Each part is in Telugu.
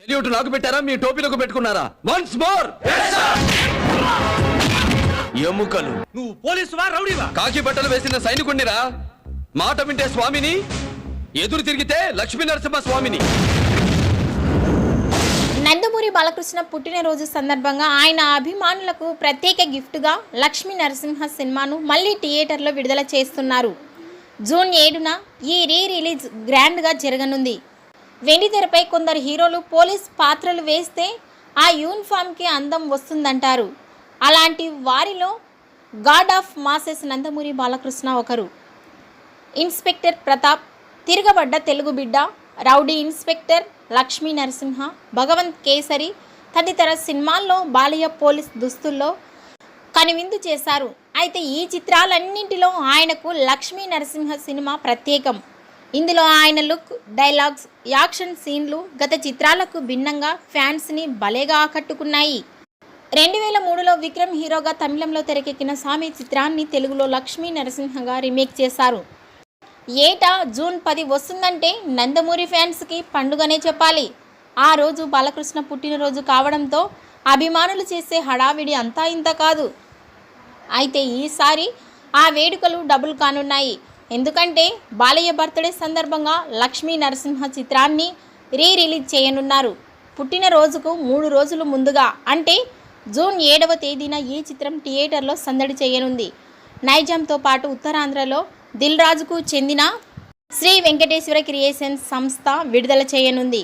సెల్యూట్ నాకు పెట్టారా? మీ టోపీలకు పెట్టుకున్నారా? వన్స్ మోర్ ఎముకలు. నువ్వు పోలీసువా రౌడీవా? కాకి బట్టలు వేసిన సైనికుణ్ణిరా? మాట వింటే స్వామిని ఎదురు తిరిగితే లక్ష్మీ నరసింహ స్వామిని. నందమూరి బాలకృష్ణ పుట్టినరోజు సందర్భంగా ఆయన అభిమానులకు ప్రత్యేక గిఫ్ట్గా లక్ష్మీ నరసింహ సినిమాను మళ్ళీ థియేటర్లో విడుదల చేస్తున్నారు. జూన్ ఏడున ఈ రీ రిలీజ్ గ్రాండ్గా జరగనుంది. వెండితెరపై కొందరు హీరోలు పోలీస్ పాత్రలు వేస్తే ఆ యూనిఫామ్కి అందం వస్తుందంటారు. అలాంటి వారిలో God of masses Nandamuri Balakrishna ఒకరు. ఇన్స్పెక్టర్ ప్రతాప్ తిరగబడ్డ తెలుగు బిడ్డ రౌడీ ఇన్స్పెక్టర్ లక్ష్మీ నరసింహ భగవంత్ కేసరి తదితర సినిమాల్లో బాలయ్య పోలీస్ దుస్తుల్లో కనువిందు చేశారు. అయితే ఈ చిత్రాలన్నింటిలో ఆయనకు లక్ష్మీ నరసింహ సినిమా ప్రత్యేకం. ఇందులో ఆయన లుక్ డైలాగ్స్ యాక్షన్ సీన్లు గత చిత్రాలకు భిన్నంగా ఫ్యాన్స్ని భలేగా ఆకట్టుకున్నాయి. రెండు వేల మూడులో విక్రమ్ హీరోగా తమిళంలో తెరకెక్కిన సామి చిత్రాన్ని తెలుగులో లక్ష్మీ నరసింహగా రీమేక్ చేశారు. ఏటా జూన్ పది వస్తుందంటే నందమూరి ఫ్యాన్స్కి పండుగనే చెప్పాలి. ఆ రోజు బాలకృష్ణ పుట్టినరోజు కావడంతో అభిమానులు చేసే హడావిడి అంతా ఇంత కాదు. అయితే ఈసారి ఆ వేడుకలు డబుల్ కానున్నాయి. ఎందుకంటే బాలయ్య బర్త్డే సందర్భంగా లక్ష్మీ నరసింహ చిత్రాన్ని రీ రిలీజ్ చేయనున్నారు పుట్టినరోజుకు మూడు రోజులు ముందుగా అంటే జూన్ ఏడవ తేదీన ఈ చిత్రం థియేటర్లో సందడి చేయనుంది. నైజాంతో పాటు ఉత్తరాంధ్రలో దిల్ రాజుకు చెందిన శ్రీ వెంకటేశ్వర క్రియేషన్స్ సంస్థ విడుదల చేయనుంది.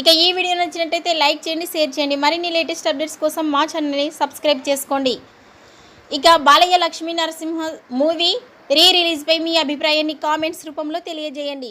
ఇక ఈ వీడియో నచ్చినట్టయితే లైక్ చేయండి షేర్ చేయండి. మరిన్ని లేటెస్ట్ అప్డేట్స్ కోసం మా ఛానల్ని సబ్స్క్రైబ్ చేసుకోండి. ఇక బాలయ్య లక్ష్మీ నరసింహ మూవీ రీ రిలీజ్పై మీ అభిప్రాయాన్ని కామెంట్స్ రూపంలో తెలియజేయండి.